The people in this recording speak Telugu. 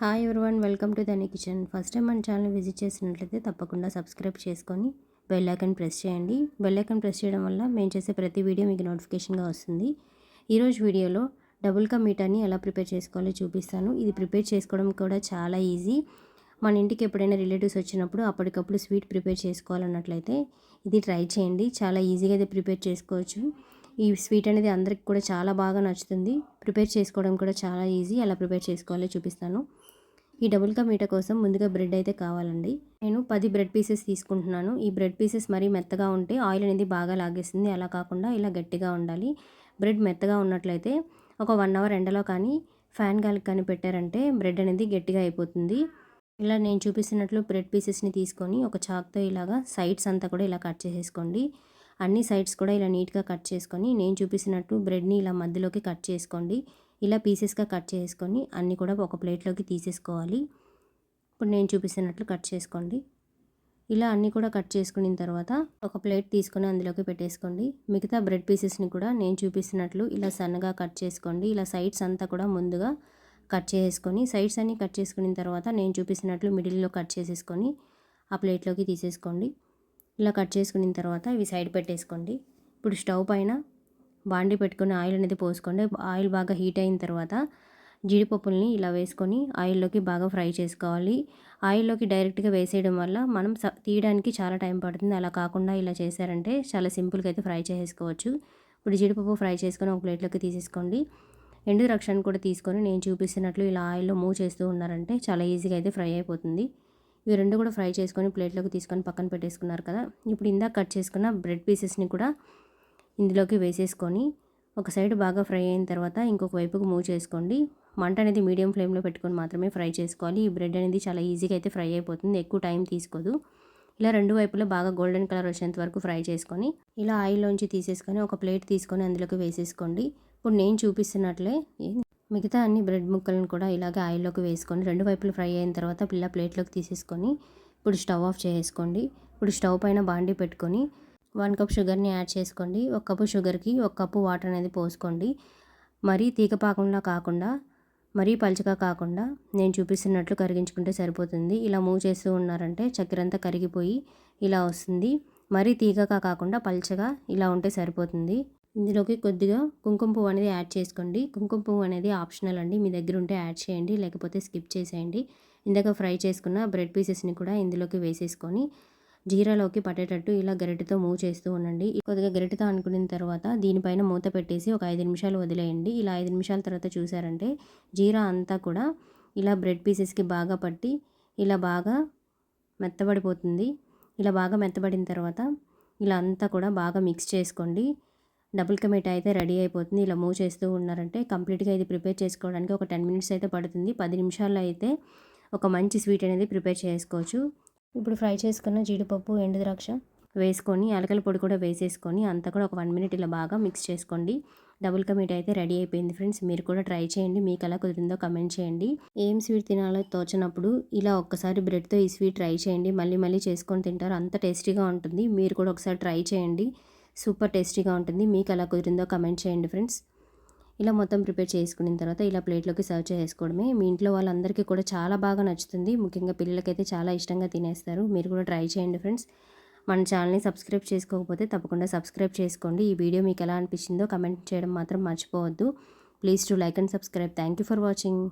Hi everyone welcome to Dhani kitchen. First time మన ఛానల్ విజిట్ చేసినట్లయితే తప్పకుండా సబ్స్క్రైబ్ చేసుకొని బెల్ ఐకన్ ప్రెస్ చేయండి. బెల్ ఐకన్ ప్రెస్ చేయడం వల్ల మేము చేసే ప్రతి వీడియో మీకు నోటిఫికేషన్గా వస్తుంది. ఈరోజు వీడియోలో డబుల్ కా మీటాని ఎలా ప్రిపేర్ చేసుకోవాలో చూపిస్తాను. ఇది ప్రిపేర్ చేసుకోవడం కూడా చాలా ఈజీ. మన ఇంటికి ఎప్పుడైనా రిలేటివ్స్ వచ్చినప్పుడు అప్పటికప్పుడు స్వీట్ ప్రిపేర్ చేసుకోవాలన్నట్లయితే ఇది ట్రై చేయండి. చాలా ఈజీగా అయితే ప్రిపేర్ చేసుకోవచ్చు. ఈ స్వీట్ అనేది అందరికి కూడా చాలా బాగా నచ్చుతుంది. ప్రిపేర్ చేసుకోవడం కూడా చాలా ఈజీ. ఎలా ప్రిపేర్ చేసుకోవాలో చూపిస్తాను. ఈ డబుల్ కా మీట కోసం ముందుగా బ్రెడ్ అయితే కావాలండి. నేను పది బ్రెడ్ పీసెస్ తీసుకుంటున్నాను. ఈ బ్రెడ్ పీసెస్ మరీ మెత్తగా ఉంటే ఆయిల్ అనేది బాగా లాగేస్తుంది అలా కాకుండా ఇలా గట్టిగా ఉండాలి. బ్రెడ్ మెత్తగా ఉన్నట్లయితే ఒక వన్ అవర్ ఎండలో కానీ ఫ్యాన్ గాలికి కానీ పెట్టారంటే బ్రెడ్ అనేది గట్టిగా అయిపోతుంది. ఇలా నేను చూపిస్తున్నట్లు బ్రెడ్ పీసెస్ని తీసుకొని ఒక చాక్తో ఇలాగా సైడ్స్ అంతా కూడా ఇలా కట్ చేసేసుకోండి. అన్ని సైడ్స్ కూడా ఇలా నీట్గా కట్ చేసుకొని నేను చూపిస్తున్నట్టు బ్రెడ్ని ఇలా మధ్యలోకి కట్ చేసుకోండి. ఇలా పీసెస్గా కట్ చేసుకొని అన్నీ కూడా ఒక ప్లేట్లోకి తీసేసుకోవాలి. ఇప్పుడు నేను చూపిస్తున్నట్లు కట్ చేసుకోండి. ఇలా అన్నీ కూడా కట్ చేసుకున్న తర్వాత ఒక ప్లేట్ తీసుకొని అందులోకి పెట్టేసుకోండి. మిగతా బ్రెడ్ పీసెస్ని కూడా నేను చూపిస్తున్నట్లు ఇలా సన్నగా కట్ చేసుకోండి. ఇలా సైడ్స్ అంతా కూడా ముందుగా కట్ చేసుకొని సైడ్స్ అన్నీ కట్ చేసుకున్న తర్వాత నేను చూపిస్తున్నట్లు మిడిల్లో కట్ చేసేసుకొని ఆ ప్లేట్లోకి తీసేసుకోండి. ఇలా కట్ చేసుకున్న తర్వాత ఇవి సైడ్ పెట్టేసుకోండి. ఇప్పుడు స్టవ్ పైన బాండి పెట్టుకొని ఆయిల్ అనేది పోసుకోండి ఆయిల్ బాగా హీట్ అయిన తర్వాత జీడిపప్పుల్ని ఇలా వేసుకొని ఆయిల్లోకి బాగా ఫ్రై చేసుకోవాలి. ఆయిల్లోకి డైరెక్ట్గా వేసేయడం వల్ల మనం తీయడానికి చాలా టైం పడుతుంది. అలా కాకుండా ఇలా చేశారంటే చాలా సింపుల్గా అయితే ఫ్రై చేసుకోవచ్చు ఇప్పుడు జీడిపప్పు ఫ్రై చేసుకొని ఒక ప్లేట్లోకి తీసేసుకోండి. ఎండు రక్షణ కూడా తీసుకొని నేను చూపిస్తున్నట్లు ఇలా ఆయిల్లో మూవ్ చేస్తూ ఉన్నారంటే చాలా ఈజీగా అయితే ఫ్రై అయిపోతుంది. ఇవి రెండు కూడా ఫ్రై చేసుకొని ప్లేట్లోకి తీసుకొని పక్కన పెట్టేసుకున్నారు కదా. ఇప్పుడు ఇందాక కట్ చేసుకున్న బ్రెడ్ పీసెస్ని కూడా ఇందులోకి వేసేసుకొని ఒక సైడ్ బాగా ఫ్రై అయిన తర్వాత ఇంకొక వైపుకు మూవ్ చేసుకోండి. మంట అనేది మీడియం ఫ్లేమ్లో పెట్టుకొని మాత్రమే ఫ్రై చేసుకోవాలి. ఈ బ్రెడ్ అనేది చాలా ఈజీగా అయితే ఫ్రై అయిపోతుంది. ఎక్కువ టైం తీసుకోదు. ఇలా రెండు వైపులా బాగా గోల్డెన్ కలర్ వచ్చేంత వరకు ఫ్రై చేసుకొని ఇలా ఆయిల్లోంచి తీసేసుకొని ఒక ప్లేట్ తీసుకొని అందులోకి వేసేసుకోండి. ఇప్పుడు నేను చూపిస్తున్నట్లే మిగతా అన్ని బ్రెడ్ ముక్కలను కూడా ఇలాగే ఆయిల్లోకి వేసుకొని రెండు వైపులు ఫ్రై అయిన తర్వాత పిల్ల ప్లేట్లోకి తీసేసుకొని ఇప్పుడు స్టవ్ ఆఫ్ చేసుకోండి ఇప్పుడు స్టవ్ పైన బాండి పెట్టుకొని వన్ కప్ షుగర్ని యాడ్ చేసుకోండి. ఒక కప్పు షుగర్కి ఒక కప్పు వాటర్ అనేది పోసుకోండి. మరీ తీగపాకుండా కాకుండా మరీ పలుచగా కాకుండా నేను చూపిస్తున్నట్లు కరిగించుకుంటే సరిపోతుంది. ఇలా మూవ్ చేస్తూ ఉన్నారంటే చక్కెర అంతా కరిగిపోయి ఇలా వస్తుంది. మరీ తీగగా కాకుండా పల్చగా ఇలా ఉంటే సరిపోతుంది. ఇందులోకి కొద్దిగా కుంకుమ పువ్వు అనేది యాడ్ చేసుకోండి. కుంకుమ పువ్వు అనేది ఆప్షనల్ అండి. మీ దగ్గర ఉంటే యాడ్ చేయండి. లేకపోతే స్కిప్ చేసేయండి. ఇందాక ఫ్రై చేసుకున్న బ్రెడ్ పీసెస్ని కూడా ఇందులోకి వేసేసుకొని జీరాలోకి పట్టేటట్టు ఇలా గరిటెతో మూవ్ చేస్తూ ఉండండి. కొద్దిగా గరిటెతో అనుకున్న తర్వాత దీనిపైన మూత పెట్టేసి ఒక ఐదు నిమిషాలు వదిలేయండి. ఇలా ఐదు నిమిషాల తర్వాత చూసారంటే జీరా అంతా కూడా ఇలా బ్రెడ్ పీసెస్కి బాగా పట్టి ఇలా బాగా మెత్తబడిపోతుంది. ఇలా బాగా మెత్తబడిన తర్వాత ఇలా అంతా కూడా బాగా మిక్స్ చేసుకోండి. డబుల్ కమేటా అయితే రెడీ అయిపోతుంది. ఇలా మూవ్ చేస్తూ ఉన్నారంటే కంప్లీట్గా ఇది ప్రిపేర్ చేసుకోవడానికి ఒక టెన్ మినిట్స్ అయితే పడుతుంది. పది నిమిషాల్లో అయితే ఒక మంచి స్వీట్ అనేది ప్రిపేర్ చేసుకోవచ్చు. ఇప్పుడు ఫ్రై చేసుకున్న జీడిపప్పు ఎండుద్రాక్ష వేసుకొని అలకల పొడి కూడా వేసేసుకొని అంతా కూడా ఒక వన్ మినిట్ ఇలా బాగా మిక్స్ చేసుకోండి. డబుల్ కమీట్ అయితే రెడీ అయిపోయింది ఫ్రెండ్స్. మీరు కూడా ట్రై చేయండి. మీకు ఎలా కుదిరిందో కమెంట్ చేయండి. ఏం స్వీట్ తినాలో తోచినప్పుడు ఇలా ఒక్కసారి బ్రెడ్తో ఈ స్వీట్ ట్రై చేయండి. మళ్ళీ మళ్ళీ చేసుకొని తింటారు. అంత టేస్టీగా ఉంటుంది. మీరు కూడా ఒకసారి ట్రై చేయండి. సూపర్ టేస్టీగా ఉంటుంది. మీకు ఎలా కుదిరిందో కమెంట్ చేయండి ఫ్రెండ్స్. ఇలా మొత్తం ప్రిపేర్ చేసుకున్న తర్వాత ఇలా ప్లేట్లోకి సర్వ్ చేసుకోవడమే. మీ ఇంట్లో వాళ్ళందరికీ కూడా చాలా బాగా నచ్చుతుంది. ముఖ్యంగా పిల్లలకైతే చాలా ఇష్టంగా తినేస్తారు. మీరు కూడా ట్రై చేయండి ఫ్రెండ్స్. మన ఛానల్ని సబ్స్క్రైబ్ చేసుకోకపోతే తప్పకుండా సబ్స్క్రైబ్ చేసుకోండి. ఈ వీడియో మీకు ఎలా అనిపించిందో కమెంట్ చేయడం మాత్రం మర్చిపోవద్దు. Please to like and subscribe. Thank you for watching.